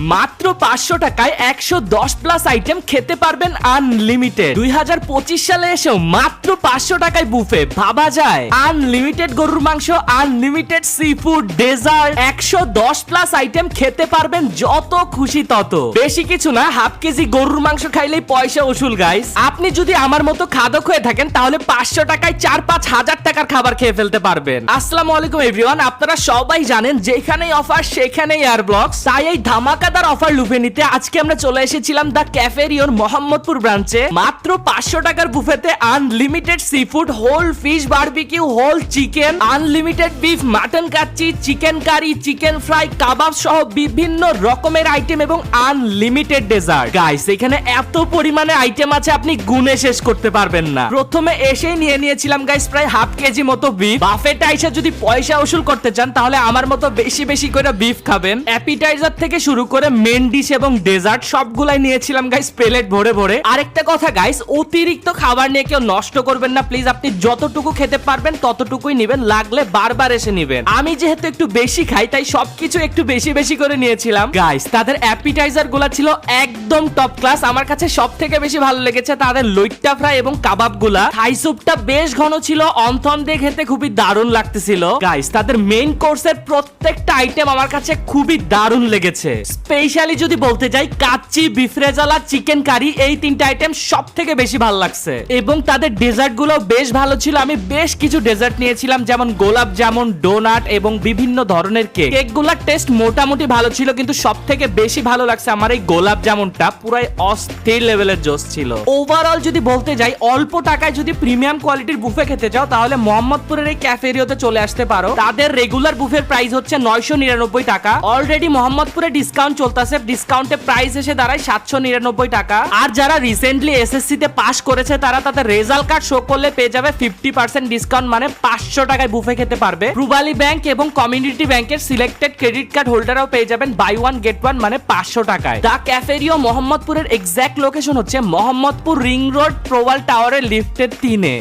মাত্র পাঁচশো টাকায় একশো দশ প্লাস আইটেম খেতে পারবেন আনলিমিটেড দুই হাজার পঁচিশ সালে এসেও মাত্র পাঁচশো টাকায় বুফে ভাবা যায়। আনলিমিটেড গরুর মাংস আনলিমিটেড সি ফুড ডেজার্ট একশো দশ প্লাস আইটেম খেতে পারবেন যত খুশি তত। বেশি কিছু না হাফ কেজি গরুর মাংস খাইলেই পয়সা উসুল গাইস আপনি যদি আমার মতো খাদক হয়ে থাকেন, তাহলে পাঁচশো টাকায় চার পাঁচ হাজার টাকার খাবার খেয়ে ফেলতে পারবেন। আসসালামু আলাইকুম এভরিওয়ান আপনারা সবাই জানেন, যেখানেই অফার সেখানেই এয়ার ব্লক তাই এই ধামাকাদার অফার লুফে নিতে আজকে আমরা চলে এসেছিলাম দ্য ক্যাফেরিয়ন মোহাম্মদপুর ব্রাঞ্চে মাত্র পাঁচশো টাকার বুফেতে unlimited sea food whole fish barbecue whole chicken unlimited beef mutton kacchi chicken curry chicken fry কাবাব সহ বিভিন্ন রকমের আইটেম এবং আনলিমিটেড ডেজার্ট গাইস এখানে এত পরিমাণে আইটেম আছে, আপনি গুনে শেষ করতে পারবেন না। প্রথমে এসেই নিয়ে নিয়েছিলাম গাইস প্রায় হাফ কেজি মতো বিফ বাফেটা এসে যদি পয়সা উসুল করতে চান, তাহলে আমার মতো বেশি বেশি করে বিফ খাবেন। অ্যাপিটাইজার থেকে শুরু করে মেন ডিশ এবং ডেজার্ট সবগুলাই নিয়েছিলাম গাইস প্লেট ভরে ভরে। আরেকটা কথা গাইস অতিরিক্ত খাবার নিয়ে কেউ নষ্ট করবেন না প্লিজ আপনি যতটুকু খেতে পারবেন, ততটুকুই নেবেন, লাগলে বারবার এসে নেবেন। আমি যেহেতু একটু বেশি খাই, তাই সবকিছু একটু বেশি বেশি করে নিয়েছিলাম। গাইস তাদের অ্যাপিটাইজারগুলা ছিল একদম টপ ক্লাস আমার কাছে সব থেকে বেশি ভালো লেগেছে তাদের লইট্টা ফ্রাই এবং কাবাবগুলা। থাই স্যুপটা বেশ ঘন ছিল, অন্থন দিয়ে খেতে খুবই দারুণ লাগতেছিল। গাইস তাদের মেইন কোর্সের প্রত্যেকটা আইটেম আমার কাছে খুবই দারুণ লেগেছে। স্পেশালি যদি বলতে যাই, কাচ্চি বিফরেজালা চিকেন কারি এই তিনটা আইটেম সব থেকে বেশি ভালো লাগছে। এবং তাদের ডেজার্টগুলো বেশ ভালো ছিল। আমি বেশ কিছু ডেজার্ট নিয়েছিলাম, যেমন গোলাপ জামুন ডোনাট এবং বিভিন্ন ধরনের কেক কেকগুলার টেস্ট মোটামুটি ভালো ছিল, কিন্তু সব থেকে বেশি ভালো লাগছে আমার এই গোলাপ জামুনটা। পুরাই অস্থির লেভেলের জোস ছিল। ওভারঅল যদি বলতে যাই, অল্প টাকায় যদি প্রিমিয়াম কোয়ালিটির বুফে খেতে চাও, তাহলে মোহাম্মদপুরের এই ক্যাফেরিওতে চলে আসতে পারো। তাদের রেগুলার বুফের প্রাইস হচ্ছে নয়শো নিরানব্বই টাকা। অলরেডি মোহাম্মদপুরে ডিসকাউন্ট চলতেছে ডিসকাউন্টে প্রাইস এসে দাঁড়ায় সাতশো নিরানব্বই টাকা। আর যারা রিসেন্টলি এসএসসি তে পাস করেছে, তারা তাদের রেজাল্ট কার্ড শো করলে পেয়ে যাবে ফিফটি পার্সেন্ট ডিসকাউন্ট মানে পাঁচশো টাকায় বুফে খেতে পারবে। রুবালি ব্যাংক এবং কমিউনিটি ব্যাংকের সিলেক্টেড ক্রেডিট কার্ড হোল্ডারও পেয়ে যাবেন বাই ওয়ান গেট ওয়ান মানে পাঁচশো টাকায়। দা ক্যাফেরিও মোহাম্মদপুরের এক্সাক্ট লোকেশন হচ্ছে মোহাম্মদপুর রিং রোড প্রোয়াল টাওয়ারের লিফটের তিনে।